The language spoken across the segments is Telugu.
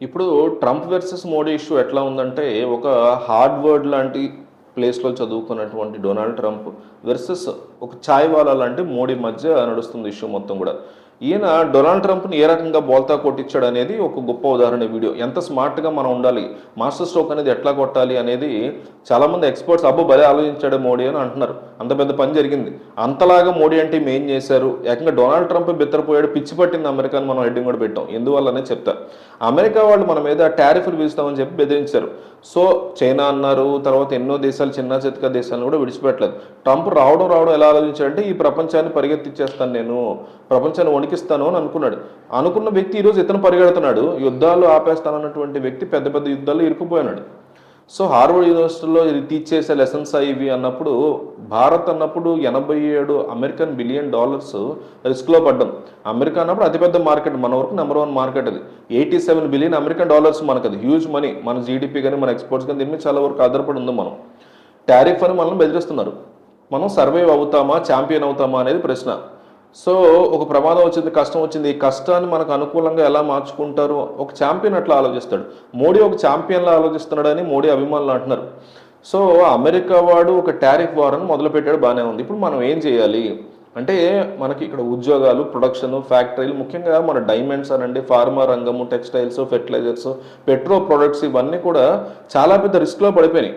ఇప్పుడు ట్రంప్ వర్సెస్ మోడీ ఇష్యూ ఎట్లా ఉందంటే ఒక హార్డ్ వర్డ్ లాంటి ప్లేస్లో చదువుకున్నటువంటి డొనాల్డ్ ట్రంప్ వర్సెస్ ఒక ఛాయ్ వాలా లాంటి మోడీ మధ్య నడుస్తుంది ఇష్యూ మొత్తం కూడా. ఈయన డొనాల్డ్ ట్రంప్ని ఏ రకంగా బోల్తా కొట్టించాడు అనేది ఒక గొప్ప ఉదాహరణ వీడియో. ఎంత స్మార్ట్గా మనం ఉండాలి మాస్టర్ స్ట్రోక్ అనేది ఎట్లా కొట్టాలి అనేది చాలామంది ఎక్స్పర్ట్స్ అబ్బో భలే ఆలోచించాడు మోడీ అని అంటున్నారు. అంత పెద్ద పని జరిగింది. అంతలాగా మోడీ అంటే ఏం చేశారు? ఏకంగా డొనాల్డ్ ట్రంప్ బిత్తరపోయాడు పిచ్చి పట్టింది అమెరికాని మనం హెడ్డింగ్ కూడా పెట్టాం. ఎందువల్లనే చెప్తా. అమెరికా వాళ్ళు మన మీద టారిఫ్లు విధిస్తామని చెప్పి బెదిరించారు. సో చైనా అన్నారు తర్వాత ఎన్నో దేశాలు చిన్న చితక దేశాలను కూడా విడిచిపెట్టలేదు. ట్రంప్ రావడం రావడం ఎలా ఆలోచించాడంటే ఈ ప్రపంచాన్ని పరిగెత్తిచ్చేస్తాను నేను. ప్రపంచాన్ని వణికిస్తాను అని అనుకున్నాడు. అనుకున్న వ్యక్తి ఈరోజు ఇతను పరిగెడుతున్నాడు. యుద్ధాలు ఆపేస్తానన్నటువంటి వ్యక్తి పెద్ద పెద్ద యుద్ధాల్లో ఇరుక్కుపోయినాడు సో హార్వర్డ్ యూనివర్సిటీలో ఇది టీచ్ చేసే లెసన్స్ ఇవి అన్నప్పుడు భారత్ అన్నప్పుడు ఎనభై ఏడు అమెరికన్ బిలియన్ డాలర్స్ రిస్క్లో పడ్డం. అమెరికా అన్నప్పుడు అతిపెద్ద మార్కెట్ మన వరకు నెంబర్ వన్ మార్కెట్ అది. Eighty seven billion American dollars మనకు అది హ్యూజ్ మనీ. మన జీడిపి కానీ మన ఎక్స్పోర్ట్స్ కానీ దీని మీద చాలా వరకు ఆధారపడి ఉంది మనం. టారిఫ్ అని మనల్ని బెదిరిస్తున్నారు. మనం సర్వైవ్ అవుతామా? ఛాంపియన్ అవుతామా అనేది ప్రశ్న. సో ఒక ప్రమాదం వచ్చింది కష్టం వచ్చింది. ఈ కష్టాన్ని మనకు అనుకూలంగా ఎలా మార్చుకుంటారు? ఒక ఛాంపియన్ అట్లా ఆలోచిస్తాడు? మోడీ ఒక ఛాంపియన్లా ఆలోచిస్తున్నాడని మోడీ అభిమానులు అంటున్నారు. సో అమెరికా వాడు ఒక టారిఫ్ వార్ అని మొదలుపెట్టాడు బాగానే ఉంది. ఇప్పుడు మనం ఏం చేయాలి? అంటే మనకి ఇక్కడ ఉద్యోగాలు ప్రొడక్షన్ ఫ్యాక్టరీలు ముఖ్యంగా మన డైమండ్స్ అనండి ఫార్మా రంగము టెక్స్టైల్స్ ఫెర్టిలైజర్స్ పెట్రో ప్రొడక్ట్స్ ఇవన్నీ కూడా చాలా పెద్ద రిస్క్లో పడిపోయినాయి.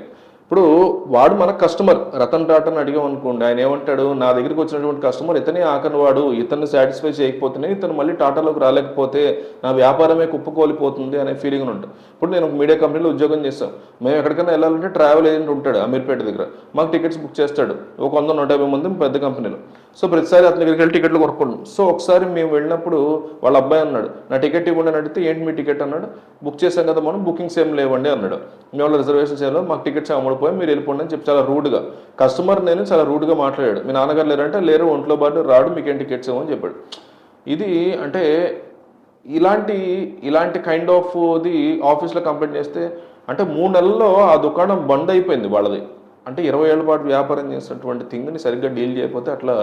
ఇప్పుడు వాడు మన కస్టమర్. రతన్ టాటాని అడిగాం అనుకోండి ఆయన ఏమంటాడు నా దగ్గరికి వచ్చినటువంటి కస్టమర్ ఇతనే ఆకని వాడు ఇతన్ని సాటిస్ఫై చేయకపోతేనే ఇతను మళ్ళీ టాటాలోకి రాలేకపోతే నా వ్యాపారమే కుప్పకోలిపోతుంది అనే ఫీలింగ్ ఉంటుంది. ఇప్పుడు నేను ఒక మీడియా కంపెనీలో ఉద్యోగం చేస్తాం మేము ఎక్కడికైనా వెళ్ళాలంటే ట్రావెల్ ఏజెంట్ ఉంటాడు అమీర్పేట దగ్గర. మాకు టికెట్స్ బుక్ చేస్తాడు. ఒక వంద నూట యాభై మంది పెద్ద కంపెనీలో సో ప్రతిసారి అతని దగ్గరికి వెళ్ళి టికెట్లు కొనుక్కున్నాం సో ఒకసారి మేము వెళ్ళినప్పుడు వాళ్ళ అబ్బాయి అన్నాడు నా టికెట్ ఇవ్వండి అని అడిగితే ఏంటి మీ టికెట్? అన్నాడు. బుక్ చేశాం కదా మనం బుకింగ్స్ ఏం లేవండి అన్నాడు. మేము వాళ్ళు రిజర్వేషన్ చేయాలి మాకు టికెట్స్ అమ్ముడిపోయి మీరు వెళ్ళిపోండి అని చెప్పి చాలా రూడ్గా కస్టమర్ నేను చాలా రూడ్గా మాట్లాడాడు. మీ నాన్నగారు లేరంటే లేరు ఒంట్లో బాటు రాడు మీకేం టికెట్స్ ఇవ్వని చెప్పాడు. ఇది అంటే ఇలాంటి ఇలాంటి కైండ్ ఆఫ్ ది ఆఫీస్లో కంప్లైంట్ చేస్తే అంటే మూడు నెలల్లో ఆ దుకాణం బంద్ అయిపోయింది వాళ్ళది. అంటే ఇరవై ఏళ్ళ పాటు వ్యాపారం చేసినటువంటి థింగ్ని సరిగ్గా డీల్ చేయకపోతే అట్లా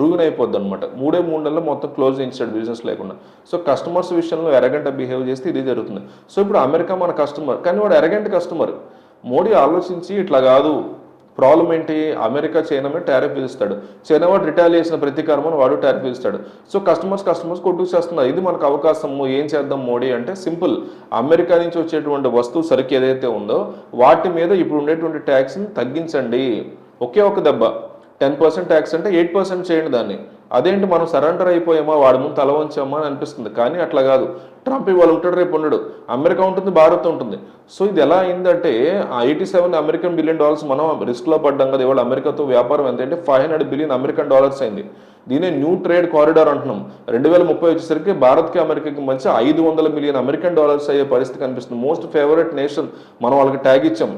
రూయిన్ అయిపోద్ది అనమాట మూడే మూడు నెలలు మొత్తం క్లోజ్ చేయించాడు బిజినెస్ లేకుండా. సో కస్టమర్స్ విషయంలో ఎరగంట బిహేవ్ చేస్తే ఇది జరుగుతుంది. సో ఇప్పుడు అమెరికా మన కస్టమర్ కానీ వాడు ఎరగంట కస్టమర్. మోడీ ఆలోచించి ఇట్లా కాదు. ప్రాబ్లం ఏంటి? అమెరికా చైనా మీద ట్యారిఫ్ విధిస్తాడు. చైనా వాడు రిటాలియేషన్ చేసిన ప్రతీకారం అని వాడు ట్యారిఫ్ విధిస్తాడు. సో కస్టమర్స్ కస్టమర్స్ కొట్టుకుసేస్తున్నారు ఇది మనకు అవకాశము. ఏం చేద్దాం మోడీ అంటే సింపుల్. అమెరికా నుంచి వచ్చేటువంటి వస్తువు సరుకు ఏదైతే ఉందో వాటి మీద ఇప్పుడు ఉండేటువంటి ట్యాక్స్ని తగ్గించండి. ఒకే ఒక దెబ్బ. టెన్ పర్సెంట్ ట్యాక్స్ అంటే ఎయిట్ పర్సెంట్ చేయండి దాన్ని. అదేంటి మనం సరెండర్ అయిపోయామా? వాడి ముందు తల వంచామా అని అనిపిస్తుంది. కానీ అట్లా కాదు. ట్రంప్ ఇవాళ ఉంటాడు రేపు ఉండడు. అమెరికా ఉంటుంది భారత్ ఉంటుంది. సో ఇది ఎలా అయిందంటే eighty seven American billion dollars మనం రిస్క్లో పడ్డాం కదా ఇవాళ అమెరికాతో వ్యాపారం ఎంత అంటే five hundred billion American dollars అయింది. దీనే న్యూ ట్రేడ్ కారిడార్ అంటున్నాం. రెండు వేల ముప్పై వచ్చేసరికి భారత్కి అమెరికాకి మంచి ఐదు వందల మిలియన్ అమెరికన్ డాలర్స్ అయ్యే పరిస్థితి కనిపిస్తుంది. మోస్ట్ ఫేవరెట్ నేషన్ మనం వాళ్ళకి ట్యాగ్ ఇచ్చాం.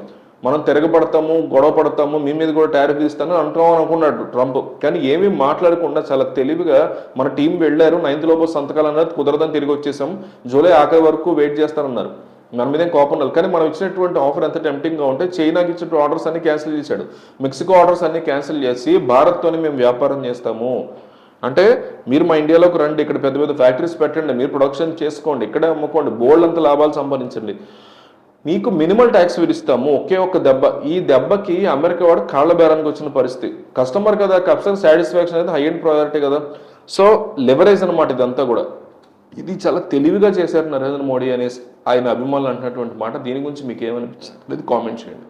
మనం తిరగబడతాము గొడవ పడతాము మీ మీద కూడా టారిఫ్ ఇస్తాను అంటాం అనుకున్నాడు ట్రంప్. కానీ ఏమీ మాట్లాడకుండా చాలా తెలివిగా మన టీం వెళ్ళారు. నైన్త్ లోపు సంతకాలు అన్నది కుదరదని తిరిగి వచ్చేసాం. జూలై ఆఖరి వరకు వెయిట్ చేస్తానన్నారు. మన మీద కోపం లేదు. కానీ మనం ఇచ్చినటువంటి ఆఫర్ ఎంత టెంప్టింగ్గా ఉంటే చైనాకి ఇచ్చిన ఆర్డర్స్ అన్ని క్యాన్సిల్ చేశాడు. మెక్సికో ఆర్డర్స్ అన్ని క్యాన్సిల్ చేసి భారత్తోనే మేము వ్యాపారం చేస్తాము. అంటే మీరు మా ఇండియాలోకి రండి. ఇక్కడ పెద్ద పెద్ద ఫ్యాక్టరీస్ పెట్టండి. మీరు ప్రొడక్షన్ చేసుకోండి. ఇక్కడే అమ్ముకోండి. బోల్డ్ అంత లాభాలు సంపాదించండి. మీకు మినిమల్ ట్యాక్స్ విధిస్తాము. ఒకే ఒక దెబ్బ. ఈ దెబ్బకి అమెరికా వాడు కాళ్ళ బేరానికి వచ్చిన పరిస్థితి. కస్టమర్ కదా కస్టమర్ సాటిస్ఫాక్షన్ అనేది హై అండ్ ప్రయారిటీ కదా. సో లివరేజ్ అనమాట ఇదంతా కూడా. ఇది చాలా తెలివిగా చేశారు నరేంద్ర మోడీ అనేసి ఆయన అభిమానులు అంటున్నటువంటి మాట. దీని గురించి మీకు ఏమనిపించింది కామెంట్ చేయండి.